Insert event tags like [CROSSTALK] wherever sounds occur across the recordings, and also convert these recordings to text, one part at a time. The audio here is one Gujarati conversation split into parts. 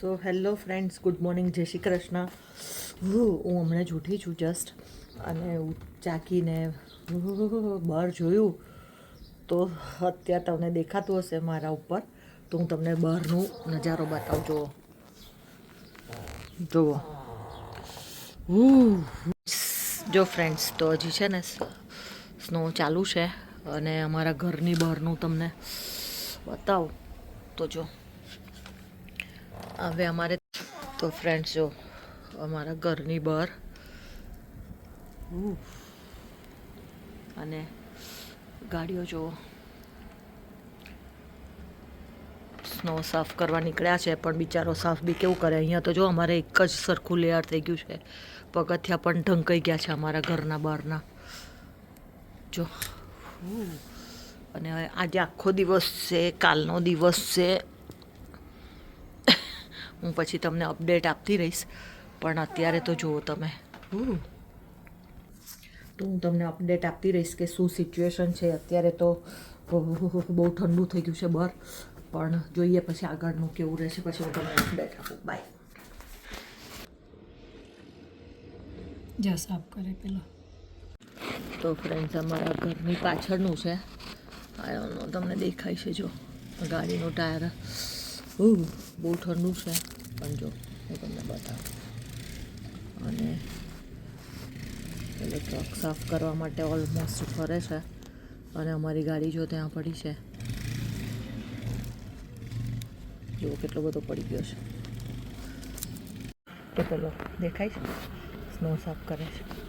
So hello friends good morning જય શ્રી કૃષ્ણ. હું હમણાં જ ઉઠી છું જસ્ટ અને ચાકીને બહાર જોયું. તો અત્યારે તમને દેખાતું હશે મારા ઉપર. તો હું તમને બહારનું નજારો બતાવું. જુઓ. જુઓ. જો ફ્રેન્ડ્સ તો હજી છે ને સ્નો ચાલુ છે. અને અમારા ઘરની બહારનું તમને બતાવું. તો જો હવે અમારે તો ફ્રેન્ડ્સ જો, અમારા ઘરની બહાર. અને ગાડીઓ જુઓ. સ્નો સાફ કરવા નીકળ્યા છે, પણ બિચારો સાફ બી કેવું કરે? અહીંયા તો જો અમારે એક જ સરખું લેયર થઈ ગયું છે. પગથિયા પણ ઢંકાઈ ગયા છે અમારા ઘરના બહારના. જો. અને આજે આખો દિવસ છે, કાલનો દિવસ છે. હું પછી તમને અપડેટ આપતી રહીશ. પણ અત્યારે તો જુઓ તમે. તો હું તમને અપડેટ આપતી રહીશ કે શું સિચ્યુએશન છે. અત્યારે તો બહુ ઠંડુ થઈ ગયું છે બહાર. પણ જોઈએ પછી આગળનું કેવું રહેશે. પછી હું તમને અપડેટ આપું. બાય જા સાફ કરે પેલો. તો ફ્રેન્ડ્સ અમારા ઘરની પાછળનું છે. તમને દેખાય છે જો. ગાડીનું ટાયર બહુ ઠંડુ છે. પણ જો, હું તમને બતાવું. અને એટલે ટ્રક સાફ કરવા માટે ઓલમોસ્ટ ફરે છે. અને અમારી ગાડી જો ત્યાં પડી છે. જુઓ કેટલો બધો પડી ગયો છે. તો પેલો દેખાય છે? સ્નો સાફ કરે છે.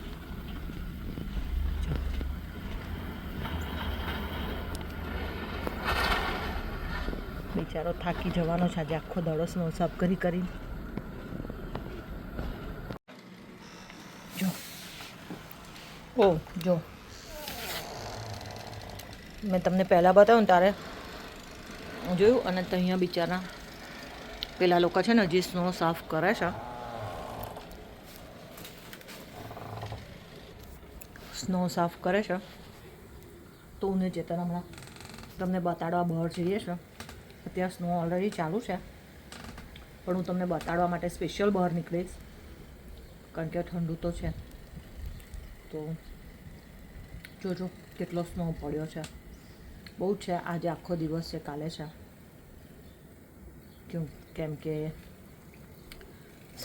બિચારો થાકી જવાનો છે. આજે આખો દાડો સ્નો સાફ કરી કરી જો. ઓ, જો. મેં તમને પહેલાં બતાવ્યું તારે જોયું? અને અહીંયા બિચારા પેલા લોકો છે ને હજી સ્નો સાફ કરે છે. સ્નો સાફ કરે છે. તો ને ચેતન હમણાં તમને બતાડવા બહાર જઈએ છે. અત્યારે સ્નો ઓલરેડી ચાલુ છે. પણ હું તમને બતાડવા માટે સ્પેશિયલ બહાર નીકળીશ. કારણ કે ઠંડુ તો છે. તો જોજો કેટલો સ્નો પડ્યો છે. બહુ છે. આજે આખો દિવસ છે, કાલે છે. કેમ કેમ કે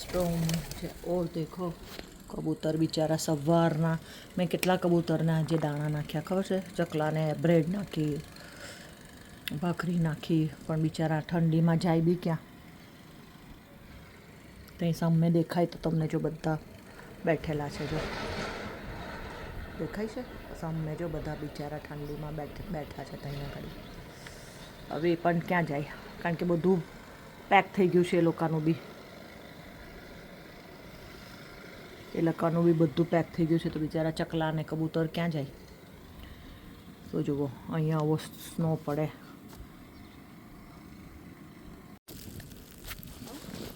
સ્ટ્રોંગ છે. ઓ, દેખો. કબૂતર બિચારા સવારના, મેં કેટલા કબૂતરને આજે દાણા નાખ્યા, ખબર છે? ચકલાને બ્રેડ નાખી. ભાખરી નાખી પણ બિચારા ઠંડીમાં જાય બી ક્યાં? ત્યાં સામે દેખાય તો તમને જો બધા બેઠેલા છે જો. દેખાય છે? સામે જો બધા બિચારા ઠંડીમાં બેઠ, બેઠા છે ત્યાં આગળ હવે એ પણ ક્યાં જાય? કારણ કે બધું પેક થઈ ગયું છે એ લોકોનું બી. એ લોકોનું બી બધું પેક થઈ ગયું છે તો બિચારા ચકલા અને કબૂતર ક્યાં જાય? તો જુઓ, અહીંયા આવો સ્નો પડે તો જુઓ ફ્રેન્ડ્સ આજે બહુ બધો સ્નો પડ્યો છે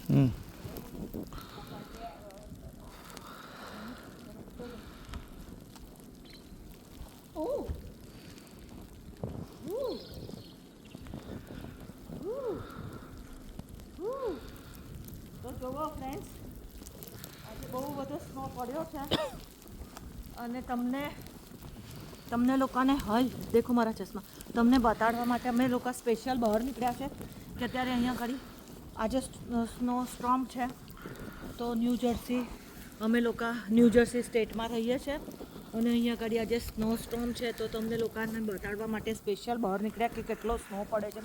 અને તમને તમને લોકોને, હય, દેખો મારા ચશ્મા. તમને બતાડવા માટે અમે લોકો સ્પેશિયલ બહાર નીકળ્યા છે, કે અત્યારે અહીંયા કરી આજે સ્નો સ્ટ્રોમ છે તો ન્યૂ જર્સી અમે લોકો ન્યૂ જર્સી સ્ટેટમાં રહીએ છીએ. અને અહીંયા આગળ આજે સ્નો સ્ટ્રોમ છે તો તમને લોકોને બતાડવા માટે સ્પેશિયલ બહાર નીકળ્યા કે કેટલો સ્નો પડે છે.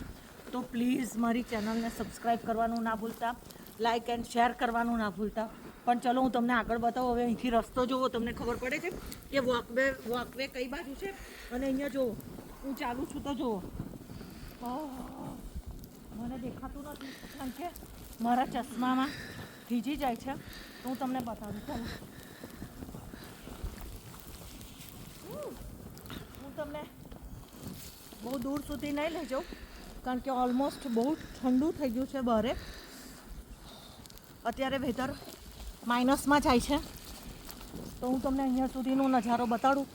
તો પ્લીઝ મારી ચેનલને સબસ્ક્રાઈબ કરવાનું ના ભૂલતા લાઇક એન્ડ શેર કરવાનું ના ભૂલતા. પણ ચલો હું તમને આગળ બતાવું હવે અહીંથી રસ્તો જોવો તમને ખબર પડે છે કે વોકવે વોકવે કઈ બાજુ છે? અને અહીંયા જુઓ હું ચાલુ છું તો જુઓ. ઓહ, મને દેખાતું નથી. કારણ કે મારા ચશ્મામાં ભીજી જાય છે. તો હું તમને બતાવું ચાલો હું તમને બહુ દૂર સુધી નહીં લઈ જાઉં. કારણ કે ઓલમોસ્ટ બહુ ઠંડુ થઈ ગયું છે બહારે. અત્યારે વેધર માઇનસમાં જાય છે. તો હું તમને અહીંયા સુધીનો નજારો બતાડું.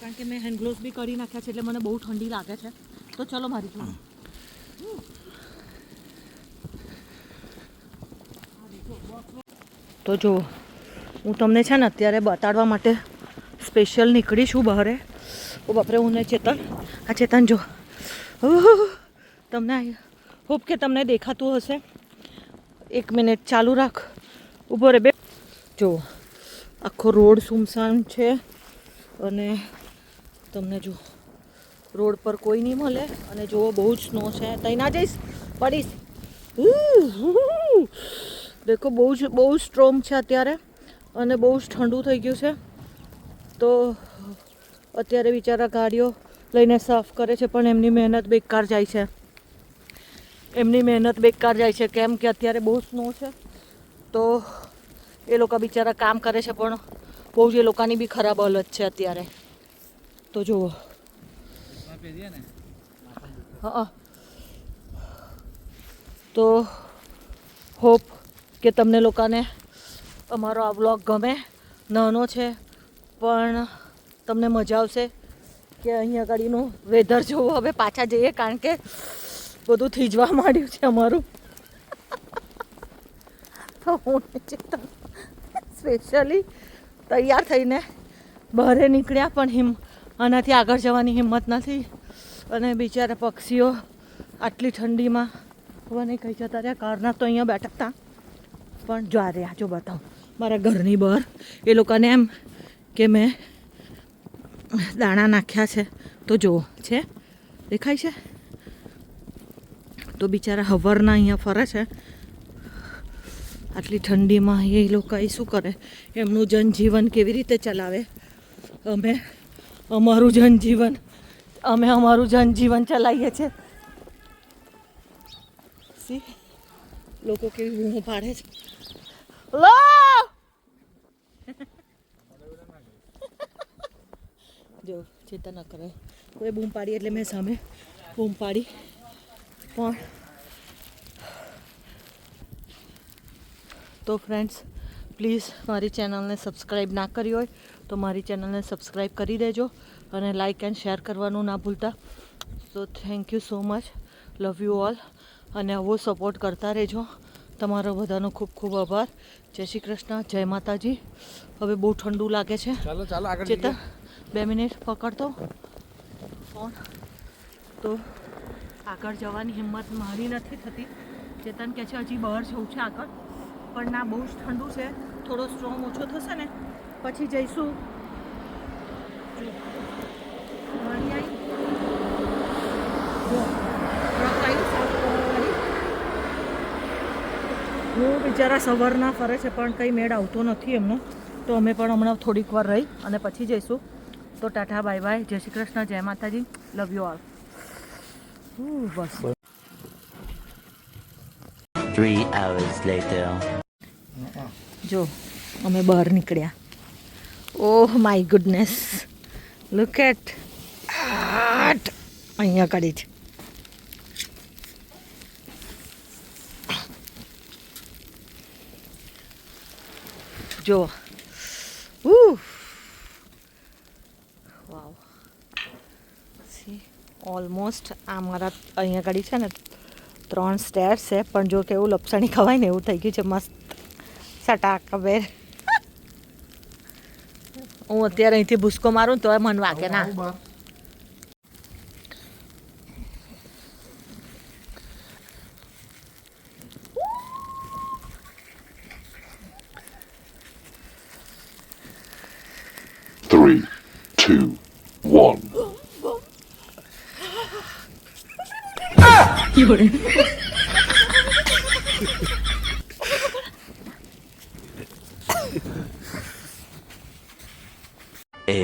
કારણ કે મેં હેન્ડ ગ્લોવ્સ બી કરી નાખ્યા છે એટલે મને બહુ ઠંડી લાગે છે. તો ચલો મારી જોડે. તો જો, હું તમને છે ને અત્યારે બતાડવા માટે સ્પેશિયલ નીકળી છું બહારે. ઓ બાપરે, હું ને ચેતન. આ ચેતન જો. તમને હોપ કે તમને દેખાતું હશે. એક મિનિટ ચાલુ રાખ. ઊભો રે બે. જો, આખો રોડ સુમસાન છે. અને તમને જો રોડ પર કોઈ નહીં મળે અને જુઓ બહુ જ સ્નો છે. ત્યાં ના જઈશ? પડીશ. દેખો, બહુ જ, બહુ સ્ટ્રોંગ છે અત્યારે અને બહુ જ ઠંડુ થઈ ગયું છે. તો અત્યારે બિચારા ગાડીઓ લઈને સાફ કરે છે, પણ એમની મહેનત બેકાર જાય છે. એમની મહેનત બેકાર જાય છે, કેમ કે અત્યારે બહુ સ્નો છે. તો એ લોકો બિચારા કામ કરે છે, પણ બહુ જ એ લોકોની બી ખરાબ હાલત છે અત્યારે. તો જુઓ. તો હોપ કે તમને લોકોને અમારો આ વ્લોગ ગમે. નાનો છે, પણ તમને મજા આવશે કે અહીંયા આગળનું વેધર જોવું. હવે પાછા જઈએ કારણ કે બધું થીજવા માંડ્યું છે અમારું. તો હું સ્પેશિયલી તૈયાર થઈને બહારે નીકળ્યા પણ હિમ આનાથી આગળ જવાની હિંમત નથી. અને બિચારા પક્ષીઓ આટલી ઠંડીમાં, ખબર નહીં કહી જતા રહ્યા. કારના તો અહીંયા બેઠા હતા. પણ જો આ રહ્યા, જો બતાવું. મારા ઘરની બહાર એ લોકોને એમ કે મેં દાણા નાખ્યા છે. તો જુઓ, છે? દેખાય છે? તો બિચારા હવરના અહીંયા ફરે છે. આટલી ઠંડીમાં એ લોકો શું કરે? એમનું જનજીવન કેવી રીતે ચલાવે? અમે અમારું જનજીવન. અમે અમારું જનજીવન ચલાવીએ છીએ. સી લોકો કેવી બૂમો પાડે છે? લો જો ચિંતા ન કરે. કોઈ બૂમ પાડી એટલે મેં સામે બૂમ પાડી. પણ તો ફ્રેન્ડ્સ પ્લીઝ મારી ચેનલને સબસ્ક્રાઈબ ના કરી હોય તો મારી ચેનલને સબસ્ક્રાઈબ કરી દેજો અને લાઇક એન્ડ શેર કરવાનું ના ભૂલતા. So thank you so much love you all અને આવો સપોર્ટ કરતા રહેજો. તમારો બધાનો ખૂબ ખૂબ આભાર. જય શ્રી કૃષ્ણ. જય માતાજી. હવે બહુ ઠંડુ લાગે છે. ચાલો ચાલો આગળ ચેતન બે મિનિટ પકડતો. ફોન. તો આગળ જવાની હિંમત મારી નથી થતી. ચેતન કહે છે હજી બહાર જવું છે આગળ. પણ ના બહુ જ ઠંડુ છે. થોડો સ્ટ્રોંગ ઓછો થશે ને પછી જઈશું. હું બિચારા સવારના ફરે છે પણ કંઈ મેળ આવતો નથી એમનો. તો અમે પણ હમણાં થોડીક વાર રહી અને પછી જઈશું. તો ટાટા બાય બાય. જય શ્રી કૃષ્ણ જય માતાજી. લવ યુ ઓલ બસ. Three hours later. જો, અમે બહાર નીકળ્યા. Oh, my goodness. Look at અહીંયા કાઢી છે. જો. વાવ સી ઓલમોસ્ટ આ મારા અહીંયા કાઢી છે ને, ત્રણ સ્ટેર છે, પણ જો કેવું લપસણી ખવાય ને એવું થઈ ગયું છે, મસ્ત. સટાક બેર હું અત્યારે અહીંથી ભૂસકો મારું તો મન વાગે ના. Three, two, one. [LAUGHS]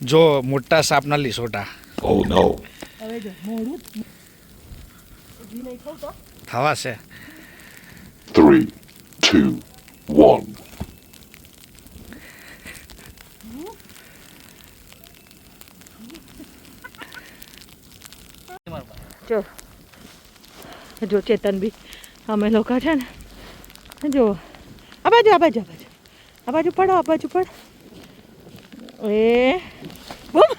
જો મોટા સાપના લીસોટા Oh no. હવે જો. જો. જો ચેતન બી અમે લોકો છે ને જો. આ બાજુ આ બાજુ આ બાજુ. આ બાજુ પડો આ બાજુ પડ. એ બૂમ.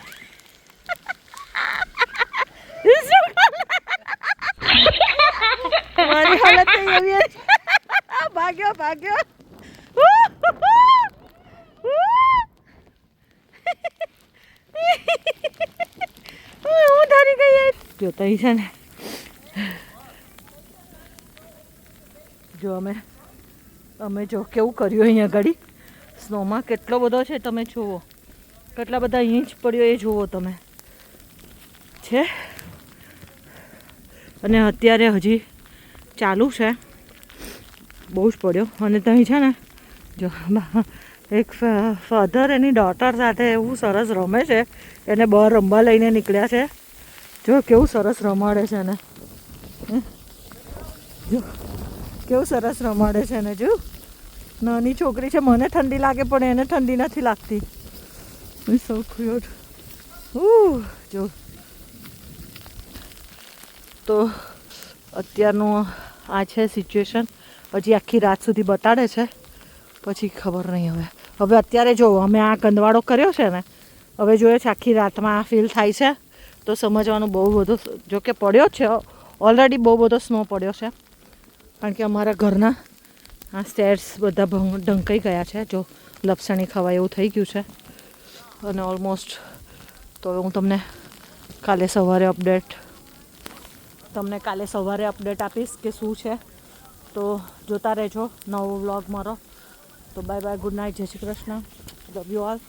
મારી હાલત એવી. ભાગ્યો ભાગ્યો હું ધારી ગઈ જો, તઈ છે ને જો, અમે અમે જો કેવું કર્યું અહીંયા ઘડી સ્નોમાં કેટલો બધો છે, તમે જુઓ કેટલા બધા ઇંચ પડ્યો એ જુઓ તમે. છે? અને અત્યારે હજી ચાલુ છે. બહુ જ પડ્યો. અને ત્યાં છે ને, જો, એક ફાધર એની ડોટર સાથે એવું સરસ રમે છે. એને બહાર રમવા લઈને નીકળ્યા છે. જો, કેવું સરસ રમાડે છે ને? જો, કેવું સરસ રમાડે છે ને જો. નાની છોકરી છે, મને ઠંડી લાગે, પણ એને ઠંડી નથી લાગતી. સો ક્યુટ Ooh, જો તો અત્યારનું આ છે સિચ્યુએશન પછી આખી રાત સુધી બતાડે છે પછી ખબર નહીં હવે. હવે અત્યારે જો અમે આ કંદવાડો કર્યો છે ને હવે જોઈએ છે આખી રાતમાં આ ફીલ થાય છે. તો સમજવાનું બહુ બધું જો કે પડ્યો છે. ઓલરેડી બહુ બધો સ્નો પડ્યો છે. કારણ કે અમારા ઘરના આ સ્ટેર્સ બધા ઢંકાઈ ગયા છે. જો લપસણી ખવાય એવું થઈ ગયું છે. અને ઓલમોસ્ટ તો હવે હું તમને કાલે સવારે અપડેટ તમને કાલે સવારે અપડેટ આપીશ કે શું છે. તો જોતા રહેજો નવો વ્લોગ મારો. તો બાય બાય ગુડ નાઇટ જય Shri Krishna. Love you all